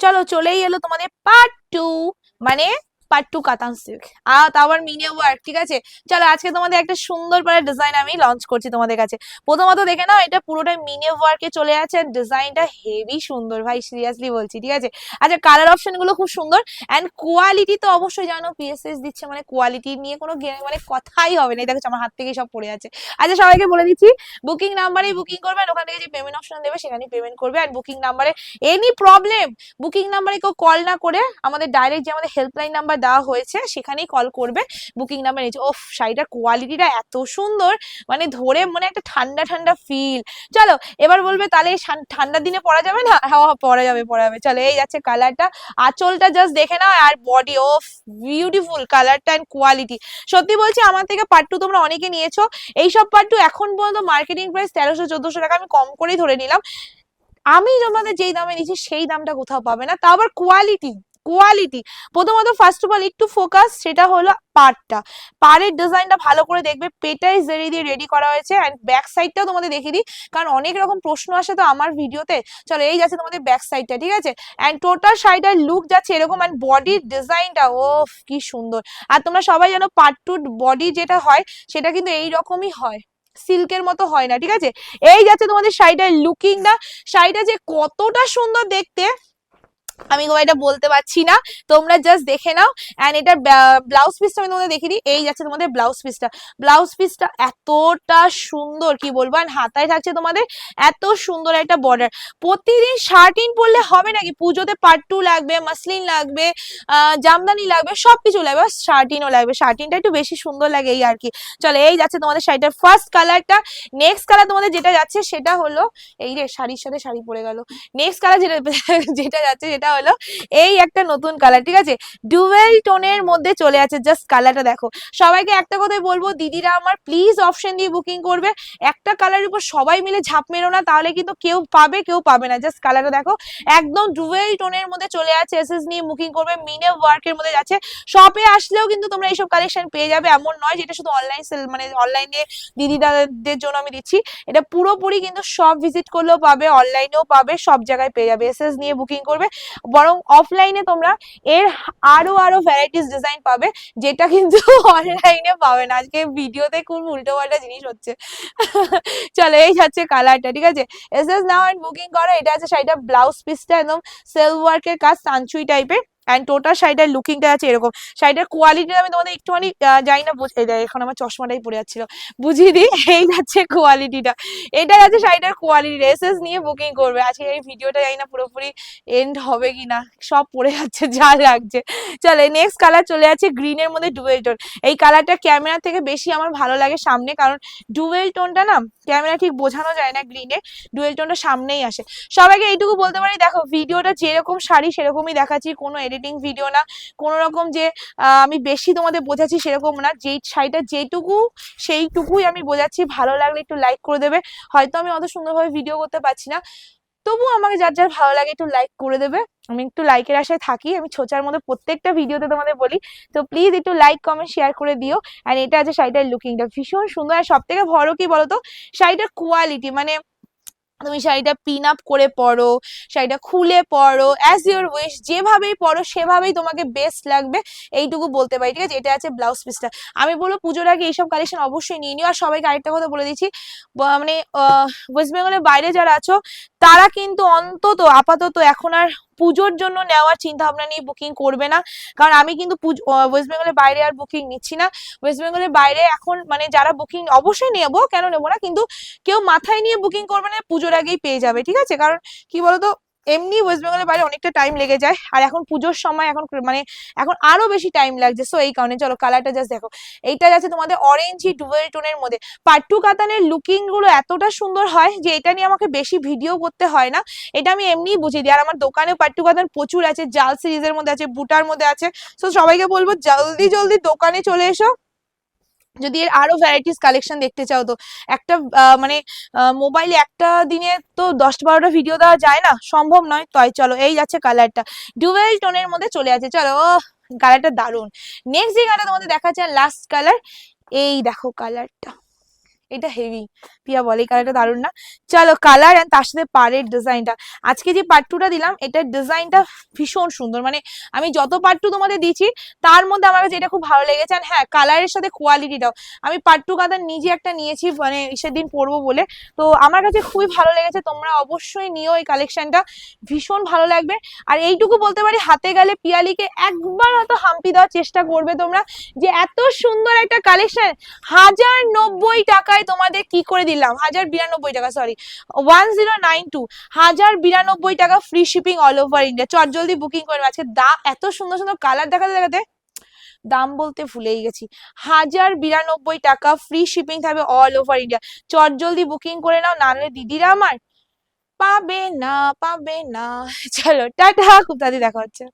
চলো চলেই এলো তোমাদের পার্ট টু মানে পার্ট টু কাতান সিল্ক আর তারপর মিনিও ওয়ার্ক ঠিক আছে? চলো, আজকে তোমাদের একটা সুন্দর করে ডিজাইন আমি লঞ্চ করছি তোমাদের কাছে। প্রথমত দেখে নাও, এটা পুরোটাই মিনিও ওয়ার্কে চলে আছে ডিজাইনটা হেভি সুন্দর, ভাই সিরিয়াসলি বলছি, ঠিক আছে? আচ্ছা কালার অপশনগুলো খুব সুন্দর অ্যান্ড কোয়ালিটি তো অবশ্যই জানো পিএসএস দিচ্ছে মানে কোয়ালিটি নিয়ে কোনো মানে কথাই হবে না দেখো, আমার হাত থেকে সব পড়ে আছে আচ্ছা সবাইকে বলে দিচ্ছি বুকিং নাম্বারেই বুকিং করবেন ওখান থেকে যে পেমেন্ট অপশন দেবে সেখানেই পেমেন্ট করবে অ্যান্ড বুকিং নাম্বারে এনি প্রবলেম বুকিং নাম্বারে কেউ কল না করে, আমাদের ডাইরেক্ট যে আমাদের হেল্পলাইন নাম্বার দেওয়া হয়েছে, সেখানেই কল করবে। বুকিং নাম্বার নিচে ওফ, শাড়িটার কোয়ালিটিটা এত সুন্দর মানে ধরে মনে একটা ঠান্ডা ঠান্ডা ফিল চলো, এবার বলবে, তাহলে শান- দিনে পরা যাবে না? হ্যাঁ পরা যাবে পরা যাবে। চলো, এই যাচ্ছে কালারটা আঁচলটা জাস্ট দেখে নাও, আর বডি ওফ বিউটিফুল কালারটা অ্যান্ড কোয়ালিটি সত্যি বলছি, আমার থেকে পার্ট টু তোমরা অনেকে নিয়েছো। এইসব পার্ট টু এখন পর্যন্ত মার্কেটিং প্রাইস তেরোশো, চোদ্দশো টাকা আমি কম করেই ধরে নিলাম। আমি তোমাদের যেই দামে দিচ্ছি সেই দামটা কোথাও পাবে না। তা আবার কোয়ালিটি কোয়ালিটি প্রথমত ফার্স্ট অফ অল একটু ফোকাস সেটা হলো পাড়টা। পাড়ের ডিজাইনটা ভালো করে দেখবে, পেটাই জেরি দিয়ে রেডি করা হয়েছে অ্যান্ড ব্যাক সাইডটাও তোমাদের দেখিয়ে দিই, কারণ অনেক রকম প্রশ্ন আসে তো আমার ভিডিওতে। চলো, এই যাচ্ছে তোমাদের ব্যাক সাইডটা ঠিক আছে? অ্যান্ড টোটাল শাড়িটার লুক যাচ্ছে এরকম অ্যান্ড বডির ডিজাইনটা ও কি সুন্দর। আর তোমরা সবাই জানো পার্ট টু বডি যেটা হয়, সেটা কিন্তু এই রকমই হয়। সিল্কের মতো হয় না, ঠিক আছে? এই যাচ্ছে তোমাদের শাড়িটার লুকিংটা শাড়িটা যে কতটা সুন্দর দেখতে আমি এটা বলতে পারছি না। তোমরা জাস্ট দেখে নাও। অ্যান্ড এটা ব্লাউজ পিসটা আমি তোমাদের দেখিয়ে দিই। এই যাচ্ছে তোমাদের ব্লাউজ পিসটা ব্লাউজ পিসটা এতটা সুন্দর, কি বলব? আর হাতায় থাকছে তোমাদের এত সুন্দর একটা বর্ডার প্রতিদিন শার্টিন পরলে হবে নাকি? পুজোতে পার্ট টু লাগবে মাসলিন লাগবে জামদানি লাগবে, সবকিছু লাগবে। শার্টিনও লাগবে। শার্টিনটা একটু বেশি সুন্দর লাগে এই আর কি। চলো, এই যাচ্ছে তোমাদের শাড়িটার ফার্স্ট কালারটা নেক্সট কালার তোমাদের যেটা যাচ্ছে সেটা হলো, এই রে, শাড়ির সাথে শাড়ি পরে গেল। নেক্সট কালার যেটা যেটা যাচ্ছে সেটা হলো এই একটা নতুন কালার ঠিক আছে? ডুয়েল টোনের মধ্যে চলে আছে জাস্ট কালারটা দেখো। সবাইকে একটা কথাই বলব, দিদিরা আমার প্লিজ অপশন দিয়ে বুকিং করবে। একটা কালারের উপর সবাই মিলে ঝাঁপ মেরো না, তাহলে কিন্তু কেউ পাবে কেউ পাবে না। জাস্ট কালারটা দেখো। একদম ডুয়েল টোনের মধ্যে চলে আছে এসএস নিয়ে বুকিং করবে মিনে ওয়ার্কের মধ্যে যাচ্ছে। শপে আসলেও কিন্তু তোমরা এইসব কালেকশন পেয়ে যাবে, এমন নয় যেটা শুধু অনলাইন সেল মানে অনলাইনে দিদিদাদের জন্য আমি দিচ্ছি। এটা পুরোপুরি কিন্তু সব ভিজিট করলেও পাবে অনলাইনেও পাবে, সব জায়গায় পেয়ে যাবে। এসএস নিয়ে বুকিং করবে। বরং অফলাইনে তোমরা এর আরও আরও ভ্যারাইটিস ডিজাইন পাবে, যেটা কিন্তু অনলাইনে পাবে না। আজকে ভিডিওতে খুব উল্টো পাল্টা জিনিস হচ্ছে। চলো, এই হচ্ছে কালারটা ঠিক আছে? এস এস নাও বুকিং করো। এটা আছে শাড়িটা ব্লাউজ পিসটা একদম সেল ওয়ার্কের কাজ সানচুই টাইপের অ্যান্ড টোটাল শাড়িটার লুকিংটা আছে এরকম। শাড়িটার কোয়ালিটি আমি তোমাদের একটুখানি জানি না বুঝ- দেখ, এখন আমার চশমাটাই পড়ে যাচ্ছিল। বুঝিয়ে দিই এই যাচ্ছে কোয়ালিটিটা এটা আছে শাড়িটার কোয়ালিটি এসএস নিয়ে বুকিং করবে। আজকে এই ভিডিওটা জানি না পুরোপুরি এন্ড হবে কিনা। সব পড়ে যাচ্ছে যা লাগছে। চলে নেক্সট কালার চলে যাচ্ছে গ্রিনের মধ্যে ডুয়েল টোন এই কালারটা ক্যামেরা থেকে বেশি আমার ভালো লাগে সামনে কারণ ডুয়েল টোনটা না ক্যামেরা ঠিক বোঝানো যায় না গ্রিনে ডুয়েল টোনটা সামনেই আসে। সবাইকে এইটুকু বলতে পারি দেখো ভিডিওটা যেরকম শাড়ি সেরকমই দেখাচ্ছি। কোনো এডিটিং ভিডিও না কোনো রকম যে আমি বেশি তোমাদের বোঝাচ্ছি সেরকম না। যেই শাড়িটা যেটুকু, সেইটুকুই আমি বোঝাচ্ছি। ভালো লাগলে একটু লাইক করে দেবে। হয়তো আমি অত সুন্দরভাবে ভিডিও করতে পারছি না। তবু আমাকে যার যার ভালো লাগে একটু লাইক করে দেবে। আমি একটু লাইকের আশায় থাকি। আমি ছোচার মধ্যে প্রত্যেকটা ভিডিওতে তোমাদের বলি। তো প্লিজ একটু লাইক কমেন্ট শেয়ার করে দিও। আর এটা আছে শাড়িটার লুকিংটা ভীষণ সুন্দর। আর সব থেকে বড় কি বলতো? শাড়িটার কোয়ালিটি মানে তুমি শাড়িটা পিন আপ করে পরো, শাড়িটা খুলে পরো অ্যাজ ইউর উইশ যেভাবেই পরো, সেভাবেই তোমাকে বেস্ট লাগবে, এইটুকু বলতে পারি, ঠিক আছে? এটা আছে ব্লাউজ পিসটা আমি বলব পুজোর আগে এইসব কালেকশন অবশ্যই নিয়ে নিও। আর সবাইকে আরেকটা কথা বলে দিচ্ছি মানে ওয়েস্ট বেঙ্গলের বাইরে যারা আছো, তারা কিন্তু অন্তত, আপাতত এখন আর পুজোর জন্য নেওয়ার চিন্তা ভাবনা নিয়ে বুকিং করবে না। কারণ আমি কিন্তু ওয়েস্ট বেঙ্গলের বাইরে আর বুকিং নিচ্ছি না। ওয়েস্ট বেঙ্গলের বাইরে এখন মানে যারা বুকিং অবশ্যই নেব, কেন নেব না? কিন্তু কেউ মাথায় নিয়ে বুকিং করবে না পুজোর আগেই পেয়ে যাবে, ঠিক আছে? কারণ কি বলতো, এমনি ওয়েস্ট বেঙ্গলের বাইরে অনেকটা টাইম লেগে যায়। আর এখন পুজোর সময় এখন মানে এখন আরও বেশি টাইম লাগছে। সো এই কারণে চলো কালারটা জাস্ট দেখো। এইটা যাচ্ছে তোমাদের অরেঞ্জি ডুয়েল টোনের মধ্যে। পাট্টু কাতানের লুকিংগুলো এতটা সুন্দর হয় যে এটা নিয়ে আমাকে বেশি ভিডিও করতে হয় না। এটা আমি এমনিই বুঝিয়ে দিই। আর আমার দোকানে পাট্টু কাতান প্রচুর আছে। জাল সিরিজের মধ্যে আছে, বুটার মধ্যে আছে। সো সবাইকে বলব, জলদি জলদি দোকানে চলে এসো। যদি এর আরও ভ্যারাইটিস কালেকশন দেখতে চাও তো, একটা মানে মোবাইলে একটা দিনে তো দশ বারোটা ভিডিও দেওয়া যায় না, সম্ভব নয়। তাই চলো, এই যাচ্ছে কালারটা ডুয়েল টোনের মধ্যে চলে আছে চলো কালারটা দারুণ। নেক্সট যে কালার তোমাদের দেখাচ্ছে লাস্ট কালার এই দেখো কালারটা এটা হেভি পিয়া বলে, এই কালারটা দারুণ না? চলো কালার অ্যান্ড তার সাথে পাড়ের ডিজাইনটা আজকে যে পার্ট টুটা দিলাম, এটার ডিজাইনটা ভীষণ সুন্দর। মানে আমি যত পার্ট টু তোমাদের দিচ্ছি তার মধ্যে আমার কাছে এটা খুব ভালো লেগেছে। আর হ্যাঁ কালারের সাথে কোয়ালিটিটাও আমি পার্ট টু কাতার নিজে একটা নিয়েছি মানে সেদিন পরবো বলে। তো আমার কাছে খুবই ভালো লেগেছে। তোমরা অবশ্যই নিও এই কালেকশনটা ভীষণ ভালো লাগবে। আর এইটুকু বলতে পারি, হাতে গেলে পিয়ালিকে একবার হয়তো হাম্পি দেওয়ার চেষ্টা করবে তোমরা। যে এত সুন্দর একটা কালেকশন হাজার নব্বই টাকায় তোমাদের কি করে দিলাম? হাজার বিরানব্বই টাকা sorry one zero nine two হাজার বিরানব্বই টাকা free shipping all over India চট, জলদি বুকিং করবে আজকে দা, এত সুন্দর সুন্দর কালার দেখাতে দেখাতে দাম বলতে ভুলেই গেছি। হাজার বিরানব্বই টাকা ফ্রি শিপিং থাকবে অল ওভার ইন্ডিয়া চট, জলদি বুকিং করে নাও নাহলে দিদিরা আমার পাবে না পাবে না। চলো, টাটা, খুব তাড়াতাড়ি দেখা হচ্ছে।